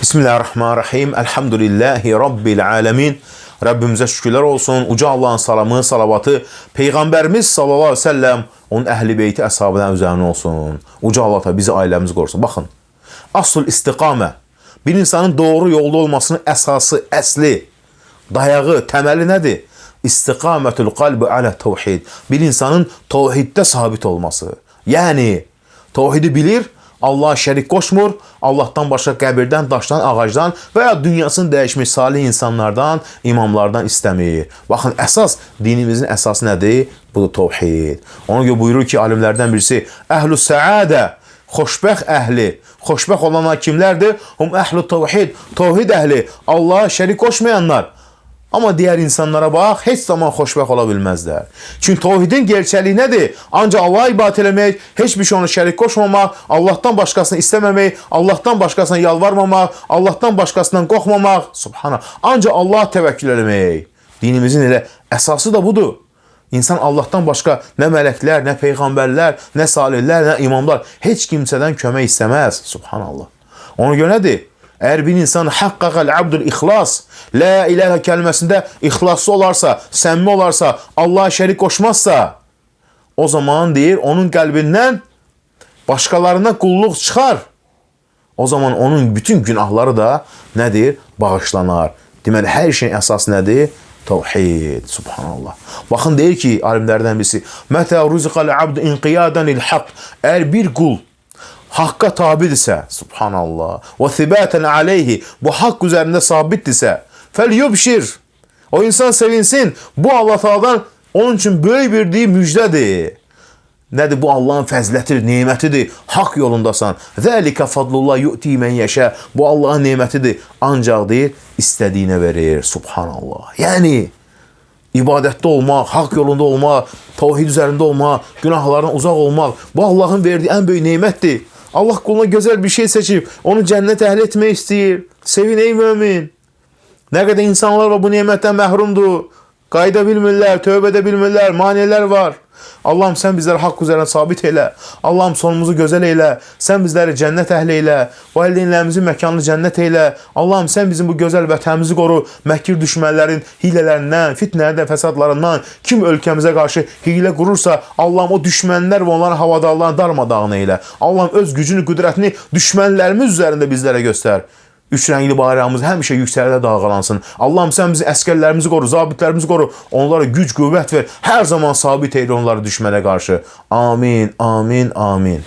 Bismillahirrahmanirrahim. Elhamdülillahi Rabbil alemin. Rabbimize şükürler olsun. Uca Allah'ın salamı, salavatı, Peygamberimiz sallallahu aleyhi ve sellem, onun ehli beyti, əshabına üzerine olsun. Uca Allah da bizi, ailemizi korusun. Bakın, asıl istikame, bir insanın doğru yolda olmasının esası, əsli, dayağı, temeli nedir? İstikametül kalbi ala tevhid. Bir insanın tevhidde sabit olması. Yani tevhidi bilir, Allah'a şərik qoşmur, Allah'tan başqa qəbirdən, daşdan, ağacdan və ya dünyasını dəyişmiş salih insanlardan, imamlardan istəmir. Baxın, əsas dinimizin əsası nədir? Budur tevhid. Ona görə buyurur ki, alimlərdən birisi, əhlü səadə, xoşbəxt əhli, xoşbəxt olanlar kimlərdir? Hum əhlü tevhid, tevhid əhli, Allah'a şərik qoşmayanlar. Ama diğer insanlara bak hiç zaman xoşbəxt ola bilməzlər. Çünki tevhidin gerçəliyi nədir? Ancaq Allah'a ibadət eləmək, heç bir şey ona şərik qoşmamaq, Allah'tan başqasını istəməmək, Allah'tan başqasına yalvarmamaq, Allah'tan başqasından qorxmamaq, subhana. Ancaq Allah'a təvəkkül eləmək. Dinimizin elə əsası da budur. İnsan Allah'tan başqa nə mələklər, nə peyğəmbərlər, nə salihlər, nə imamlar heç kimsədən kömək istəməz. Subhanallah. Ona görə nədir? Eğer bir insan hakkakal abdül ihlas, la ilahe kelimesinde ihlaslı olarsa, səmimi olarsa, Allah'a şerik koşmazsa, o zaman deyir, onun kalbinden başkalarına kulluk çıxar. O zaman onun bütün günahları da nədir? Bağışlanar. Deməli, hər şeyin əsası nədir? Tevhid. Subhanallah. Baxın deyir ki, alimlərdən birisi, Mətə ruziqal abdu inqiyadan il haqq. Əgər bir qul hakka tabidirsə, subhanallah, və thibətən aleyhi, bu haqq üzərində sabitdirsə, fəlyubşir, o insan sevinsin, bu Allah Taala'dan onun üçün böyük bir deyim müjdədir. Nədir bu Allahın fəzlətidir, nemətidir. Haqq yolundasan. Zəlikə fadlullah yu'ti men yəşə. Bu Allahın nemətidir. Ancaq deyir, istədiyinə verir. Subhanallah. Yəni ibadətdə olmaq, haqq yolunda olmaq, tevhid üzərində olmaq, günahlardan uzaq olmaq bu Allahın verdiyi ən böyük nemətdir. Allah kuluna güzel bir şey seçip onu cennet ehli etmek istəyir. Sevin ey mümin. Ne kadar insanlar var bu nimetten məhrumdur. Qayda bilmirlər, tövbə edə bilmirlər, maneələr var. Allah'ım sen bizləri haqq üzərində sabit elə. Allah'ım sonumuzu gözəl elə. Sen bizləri cənnət əhli elə. Valideynlərimizin məkanını cənnət elə. Allah'ım sen bizim bu gözəl vətənimizi qoru. Məkir düşmənlərin hilələrindən, fitnələrdən, fəsadlarından kim ölkəmizə qarşı hilə qurursa, Allah'ım o düşmənlər və onların havadarlarını darmadağın elə. Allah'ım öz gücünü, qüdrətini düşmənlərimiz üzərində bizlərə göstər. Üç rəngli bayrağımız həmişə yüksəklərdə dalğalansın. Allah'ım sən bizi əskərlərimizi qoru, zabitlərimizi qoru. Onlara güc, qüvvət ver. Hər zaman sabit eyle onları düşmənə qarşı. Amin, amin, amin.